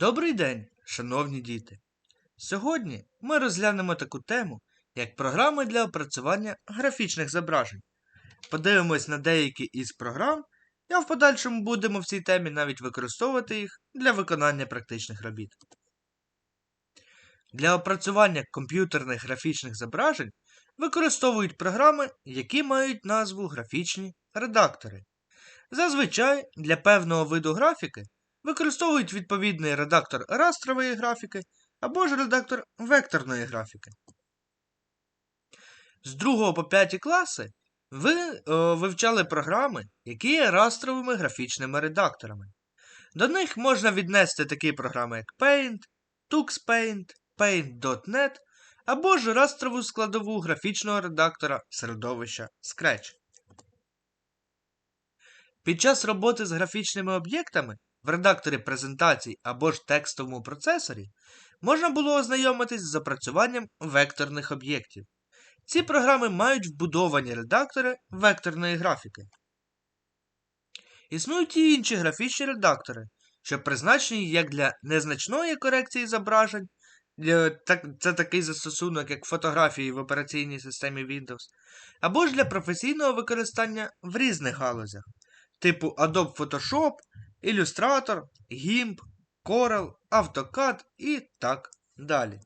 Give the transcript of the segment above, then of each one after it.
Добрий день, шановні діти! Сьогодні ми розглянемо таку тему, як програми для опрацювання графічних зображень. Подивимось на деякі із програм, а в подальшому будемо в цій темі навіть використовувати їх для виконання практичних робіт. Для опрацювання комп'ютерних графічних зображень використовують програми, які мають назву графічні редактори. Зазвичай для певного виду графіки використовують відповідний редактор растрової графіки або ж редактор векторної графіки. З 2 по 5 класи ви о, вивчали програми, які є растровими графічними редакторами. До них можна віднести такі програми, як Paint, TuxPaint, Paint.net або ж растрову складову графічного редактора середовища Scratch. Під час роботи з графічними об'єктами в редакторі презентацій або ж текстовому процесорі можна було ознайомитись з запрацюванням векторних об'єктів. Ці програми мають вбудовані редактори векторної графіки. Існують і інші графічні редактори, що призначені як для незначної корекції зображень. Це такий застосунок, як фотографії в операційній системі Windows, або ж для професійного використання в різних галузях, типу Adobe Photoshop, Illustrator, GIMP, Corel, AutoCAD і так далі.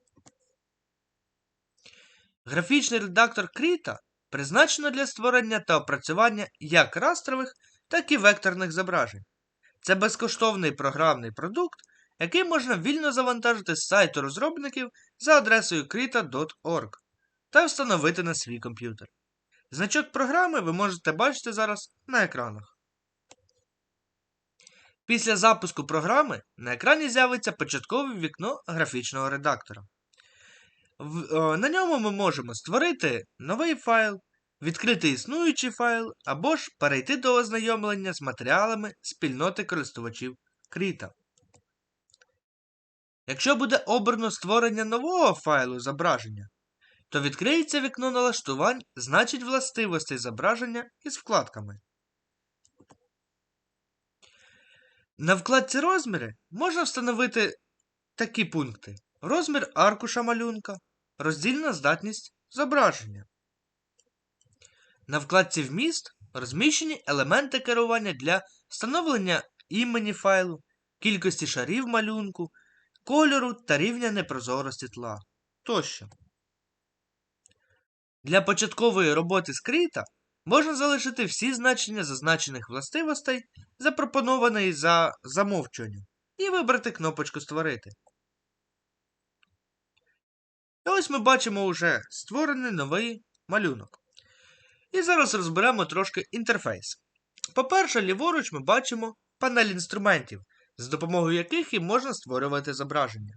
Графічний редактор Krita призначено для створення та опрацювання як растрових, так і векторних зображень. Це безкоштовний програмний продукт, який можна вільно завантажити з сайту розробників за адресою krita.org та встановити на свій комп'ютер. Значок програми ви можете бачити зараз на екранах. Після запуску програми на екрані з'явиться початкове вікно графічного редактора. На ньому ми можемо створити новий файл, відкрити існуючий файл або ж перейти до ознайомлення з матеріалами спільноти користувачів Кріта. Якщо буде обрано створення нового файлу зображення, то відкриється вікно налаштувань значить властивостей зображення із вкладками. На вкладці розміри можна встановити такі пункти: розмір аркуша малюнка, роздільна здатність зображення. На вкладці Вміст розміщені елементи керування для встановлення імені файлу, кількості шарів малюнку, кольору та рівня непрозорості тла тощо. Для початкової роботи скрита можна залишити всі значення зазначених властивостей, запропонованої за замовчуванням, і вибрати кнопочку Створити. І ось ми бачимо вже створений новий малюнок. І зараз розберемо трошки інтерфейс. По-перше, ліворуч ми бачимо панель інструментів, з допомогою яких і можна створювати зображення.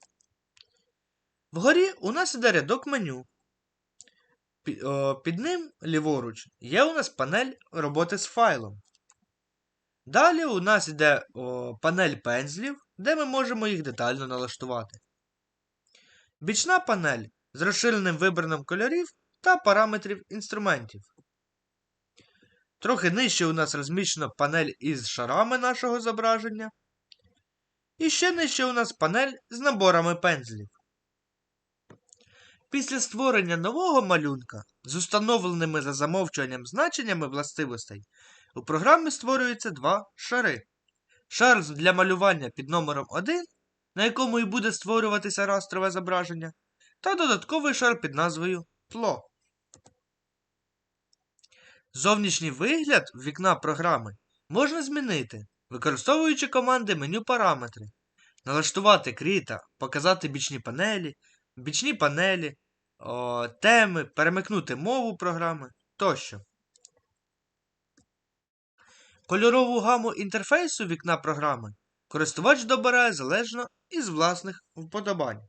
Вгорі у нас іде рядок меню. Під ним ліворуч є у нас панель роботи з файлом. Далі у нас йде о, панель пензлів, де ми можемо їх детально налаштувати. Бічна панель з розширеним вибраним кольорів та параметрів інструментів. Трохи нижче у нас розміщена панель із шарами нашого зображення. І ще нижче у нас панель з наборами пензлів. Після створення нового малюнка з установленими за замовчуванням значеннями властивостей у програмі створюються два шари. Шар для малювання під номером 1, на якому і буде створюватися растрове зображення, та додатковий шар під назвою тло. Зовнішній вигляд вікна програми можна змінити, використовуючи команди меню параметри, налаштувати кріта, показати бічні панелі, бічні панелі, о, теми, перемикнути мову програми тощо. Кольорову гаму інтерфейсу вікна програми користувач добирає залежно із власних вподобань.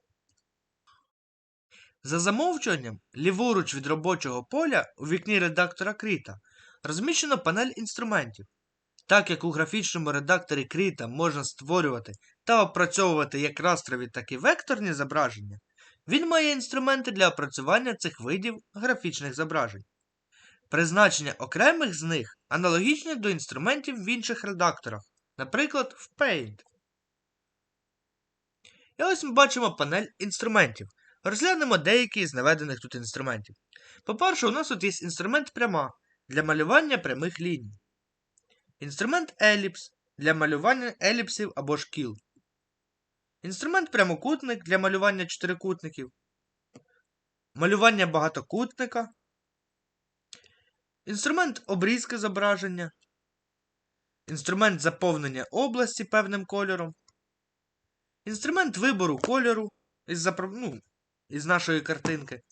За замовчуванням, ліворуч від робочого поля у вікні редактора Кріта розміщено панель інструментів. Так як у графічному редакторі Кріта можна створювати та опрацьовувати як растрові, так і векторні зображення, він має інструменти для опрацювання цих видів графічних зображень. Призначення окремих з них аналогічне до інструментів в інших редакторах, наприклад, в Paint. І ось ми бачимо панель інструментів. Розглянемо деякі з наведених тут інструментів. По-перше, у нас тут є інструмент пряма для малювання прямих ліній. Інструмент еліпс для малювання еліпсів або шкіл. Інструмент прямокутник для малювання чотирикутників. Малювання багатокутника. Інструмент обрізки зображення. Інструмент заповнення області певним кольором. Інструмент вибору кольору із, запро- ну, із нашої картинки.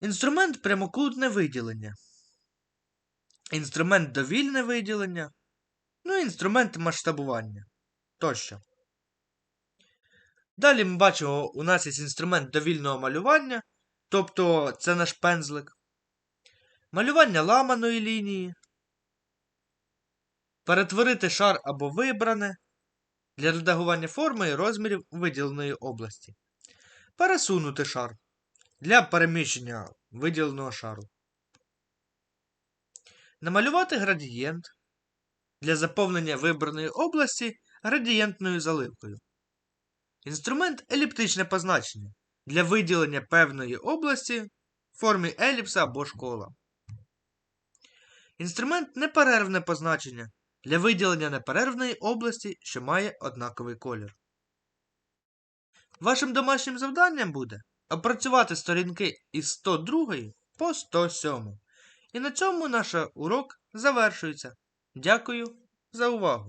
Інструмент прямокутне виділення. Інструмент довільне виділення. Ну і інструмент масштабування. Тощо. Далі ми бачимо, у нас є інструмент довільного малювання, тобто це наш пензлик. Малювання ламаної лінії. Перетворити шар або вибране для редагування форми і розмірів виділеної області. Пересунути шар для переміщення виділеного шару. Намалювати градієнт для заповнення вибраної області градієнтною заливкою. Інструмент еліптичне позначення для виділення певної області в формі еліпса або школа. Інструмент неперервне позначення для виділення неперервної області, що має однаковий колір. Вашим домашнім завданням буде опрацювати сторінки із 102 по 107. І на цьому наш урок завершується. Дякую за увагу!